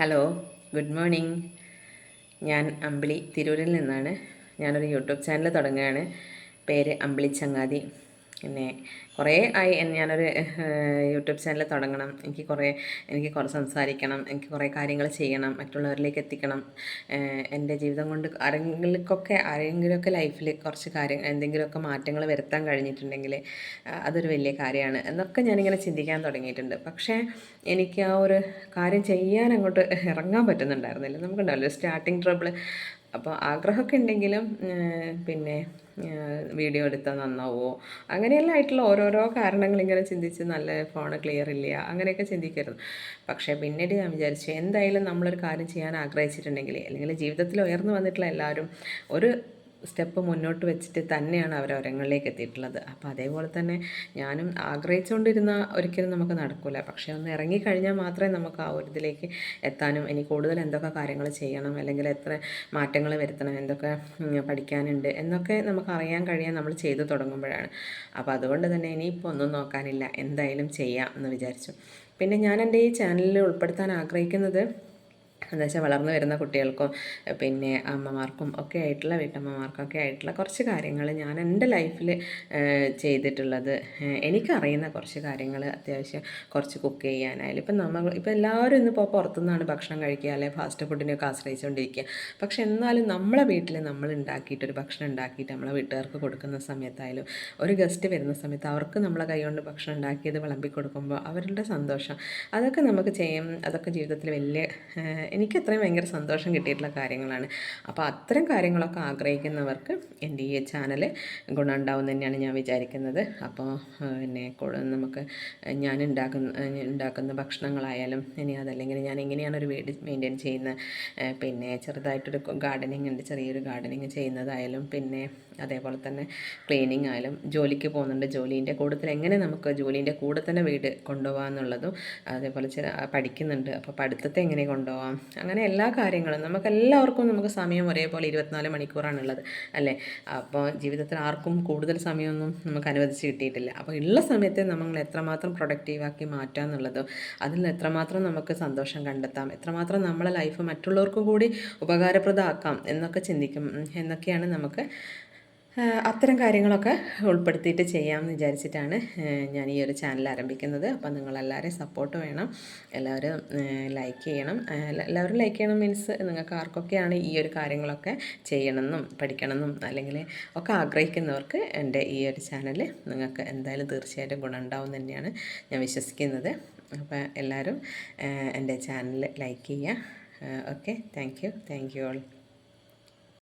Hello good morning ഞാൻ അമ്പിളി തിരൂരിൽ നിന്നാണ്. ഞാനൊരു യൂട്യൂബ് ചാനൽ തുടങ്ങുകയാണ്. പേര് അമ്പിളി ചങ്ങാതി. പിന്നെ കുറേ ആയി ഞാനൊരു യൂട്യൂബ് ചാനൽ തുടങ്ങണം. എനിക്ക് കുറേ എനിക്ക് കുറേ സംസാരിക്കണം എനിക്ക് കുറേ കാര്യങ്ങൾ ചെയ്യണം മറ്റുള്ളവരിലേക്ക് എത്തിക്കണം. എന്റെ ജീവിതം കൊണ്ട് ആരെങ്കിലൊക്കെ ആരെങ്കിലുമൊക്കെ ലൈഫിൽ കുറച്ച് കാര്യം എന്തെങ്കിലുമൊക്കെ മാറ്റങ്ങൾ വരുത്താൻ കഴിഞ്ഞിട്ടുണ്ടെങ്കിൽ അതൊരു വലിയ കാര്യമാണ്. എന്നൊക്കെ ഞാനിങ്ങനെ ചിന്തിക്കാൻ തുടങ്ങിയിട്ടുണ്ട്. പക്ഷേ എനിക്ക് ആ ഒരു കാര്യം ചെയ്യാൻ അങ്ങോട്ട് ഇറങ്ങാൻ പറ്റുന്നുണ്ടായിരുന്നില്ല. നമുക്കുണ്ടാവില്ല സ്റ്റാർട്ടിങ് ട്രബിൾ അപ്പോൾ ആഗ്രഹമൊക്കെ ഉണ്ടെങ്കിലും പിന്നെ വീഡിയോ എടുത്താൽ നന്നാവോ? അങ്ങനെയെല്ലാം ആയിട്ടുള്ള ഓരോരോ കാരണങ്ങൾ ഇങ്ങനെ ചിന്തിച്ച് നല്ല ഫോൺ ക്ലിയർ ഇല്ല അങ്ങനെയൊക്കെ ചിന്തിക്കരുത്. പക്ഷേ പിന്നീട് ഞാൻ വിചാരിച്ചു എന്തായാലും നമ്മളൊരു കാര്യം ചെയ്യാൻ ആഗ്രഹിച്ചിട്ടുണ്ടെങ്കിൽ അല്ലെങ്കിൽ ജീവിതത്തിൽ ഉയർന്നു വന്നിട്ടുള്ള എല്ലാവരും ഒരു സ്റ്റെപ്പ് മുന്നോട്ട് വെച്ചിട്ട് തന്നെയാണ് അവർ ഒരങ്ങളിലേക്ക് എത്തിയിട്ടുള്ളത്. അപ്പോൾ അതേപോലെ തന്നെ ഞാനും ആഗ്രഹിച്ചുകൊണ്ടിരുന്ന ഒരിക്കലും നമുക്ക് നടക്കില്ല പക്ഷേ ഒന്ന് ഇറങ്ങിക്കഴിഞ്ഞാൽ മാത്രമേ നമുക്ക് ആ ഒരു ഇതിലേക്ക് എത്താനും ഇനി കൂടുതൽ എന്തൊക്കെ കാര്യങ്ങൾ ചെയ്യണം അല്ലെങ്കിൽ എത്ര മാറ്റങ്ങൾ വരുത്തണം എന്തൊക്കെ പഠിക്കാനുണ്ട് എന്നൊക്കെ നമുക്ക് അറിയാൻ കഴിയാൻ നമ്മൾ ചെയ്തു തുടങ്ങുമ്പോഴാണ്. അപ്പോൾ അതുകൊണ്ട് തന്നെ ഇനിയിപ്പോൾ ഒന്നും നോക്കാനില്ല. എന്തായാലും ചെയ്യാം എന്ന് വിചാരിച്ചു. പിന്നെ ഞാൻ എന്റെ ഈ ചാനലിൽ ഉൾപ്പെടുത്താൻ ആഗ്രഹിക്കുന്നത് എന്താ വെച്ചാൽ വളർന്നു വരുന്ന കുട്ടികൾക്കും പിന്നെ അമ്മമാർക്കും ഒക്കെ ആയിട്ടുള്ള വീട്ടമ്മമാർക്കൊക്കെ ആയിട്ടുള്ള കുറച്ച് കാര്യങ്ങൾ ഞാൻ എന്റെ ലൈഫിൽ ചെയ്തിട്ടുള്ളത്. എനിക്കറിയുന്ന കുറച്ച് കാര്യങ്ങൾ അത്യാവശ്യം കുറച്ച് കുക്ക് ചെയ്യാനായാലും ഇപ്പം നമ്മൾ ഇപ്പം എല്ലാവരും ഇന്നിപ്പോൾ പുറത്തുനിന്നാണ് ഭക്ഷണം കഴിക്കുക അല്ലെങ്കിൽ ഫാസ്റ്റ് ഫുഡിനെയൊക്കെ ആശ്രയിച്ചുകൊണ്ടിരിക്കുക പക്ഷെ എന്നാലും നമ്മളെ വീട്ടിൽ നമ്മൾ ഉണ്ടാക്കിയിട്ടൊരു ഭക്ഷണം ഉണ്ടാക്കിയിട്ട് നമ്മളെ വീട്ടുകാർക്ക് കൊടുക്കുന്ന സമയത്തായാലും ഒരു ഗസ്റ്റ് വരുന്ന സമയത്ത് അവർക്ക് നമ്മളെ കൈകൊണ്ട് ഭക്ഷണം ഉണ്ടാക്കിയത് വിളമ്പി കൊടുക്കുമ്പോൾ അവരുടെ സന്തോഷം അതൊക്കെ നമുക്ക് ചെയ്യാം അതൊക്കെ ജീവിതത്തിൽ വലിയ എനിക്ക് അത്രയും ഭയങ്കര സന്തോഷം കിട്ടിയിട്ടുള്ള കാര്യങ്ങളാണ്. അപ്പോൾ അത്തരം കാര്യങ്ങളൊക്കെ ആഗ്രഹിക്കുന്നവർക്ക് എന്റെ ഈ ചാനൽ ഗുണം ഉണ്ടാവും തന്നെയാണ് ഞാൻ വിചാരിക്കുന്നത്. അപ്പോൾ പിന്നെ നമുക്ക് ഞാൻ ഉണ്ടാക്കുന്ന ഉണ്ടാക്കുന്ന ഭക്ഷണങ്ങളായാലും ഇനി അതല്ലെങ്കിൽ ഞാൻ എങ്ങനെയാണ് ഒരു വീട് മെയിന്റെയിൻ ചെയ്യുന്നത്? പിന്നെ ചെറുതായിട്ടൊരു ഗാർഡനിങ് ഉണ്ട്. ചെറിയൊരു ഗാർഡനിങ് ചെയ്യുന്നതായാലും പിന്നെ അതേപോലെ തന്നെ ക്ലീനിങ് ആയാലും ജോലിക്ക് പോകുന്നുണ്ട്. ജോലീന്റെ കൂട്ടത്തിൽ എങ്ങനെ നമുക്ക് ജോലീന്റെ കൂടെ തന്നെ വീട് കൊണ്ടുപോകാമെന്നുള്ളതും അതേപോലെ ചില പഠിക്കുന്നുണ്ട്. അപ്പോൾ പഠിത്തത്തെ എങ്ങനെ കൊണ്ടുപോകാം? അങ്ങനെ എല്ലാ കാര്യങ്ങളും നമുക്ക് എല്ലാവർക്കും നമുക്ക് സമയം ഒരേപോലെ ഇരുപത്തിനാല് മണിക്കൂറാണുള്ളത് അല്ലേ? അപ്പോൾ ജീവിതത്തിൽ ആർക്കും കൂടുതൽ സമയമൊന്നും നമുക്ക് അനുവദിച്ച് കിട്ടിയിട്ടില്ല. അപ്പോൾ ഉള്ള സമയത്തെ നമ്മൾ എത്രമാത്രം പ്രൊഡക്റ്റീവാക്കി മാറ്റുക എന്നുള്ളതോ അതിൽ എത്രമാത്രം നമുക്ക് സന്തോഷം കണ്ടെത്താം എത്രമാത്രം നമ്മളെ ലൈഫ് മറ്റുള്ളവർക്കും കൂടി ഉപകാരപ്രദമാക്കാം എന്നൊക്കെ ചിന്തിക്കും എന്നൊക്കെയാണ് നമുക്ക് അത്തരം കാര്യങ്ങളൊക്കെ ഉൾപ്പെടുത്തിയിട്ട് ചെയ്യാമെന്ന് വിചാരിച്ചിട്ടാണ് ഞാൻ ഈ ഒരു ചാനൽ ആരംഭിക്കുന്നത്. അപ്പോൾ നിങ്ങളെല്ലാവരെയും സപ്പോർട്ട് വേണം. എല്ലാവരും ലൈക്ക് ചെയ്യണം. എല്ലാവരും ലൈക്ക് ചെയ്യണം മീൻസ് നിങ്ങൾക്ക് ആർക്കൊക്കെയാണ് ഈ ഒരു കാര്യങ്ങളൊക്കെ ചെയ്യണമെന്നും പഠിക്കണമെന്നും അല്ലെങ്കിൽ ഒക്കെ ആഗ്രഹിക്കുന്നവർക്ക് എന്റെ ഈ ഒരു ചാനൽ നിങ്ങൾക്ക് എന്തായാലും തീർച്ചയായിട്ടും ഗുണം ഉണ്ടാവും തന്നെയാണ് ഞാൻ വിശ്വസിക്കുന്നത്. അപ്പോൾ എല്ലാവരും എന്റെ ചാനൽ ലൈക്ക് ചെയ്യുക. Okay thank you thank you all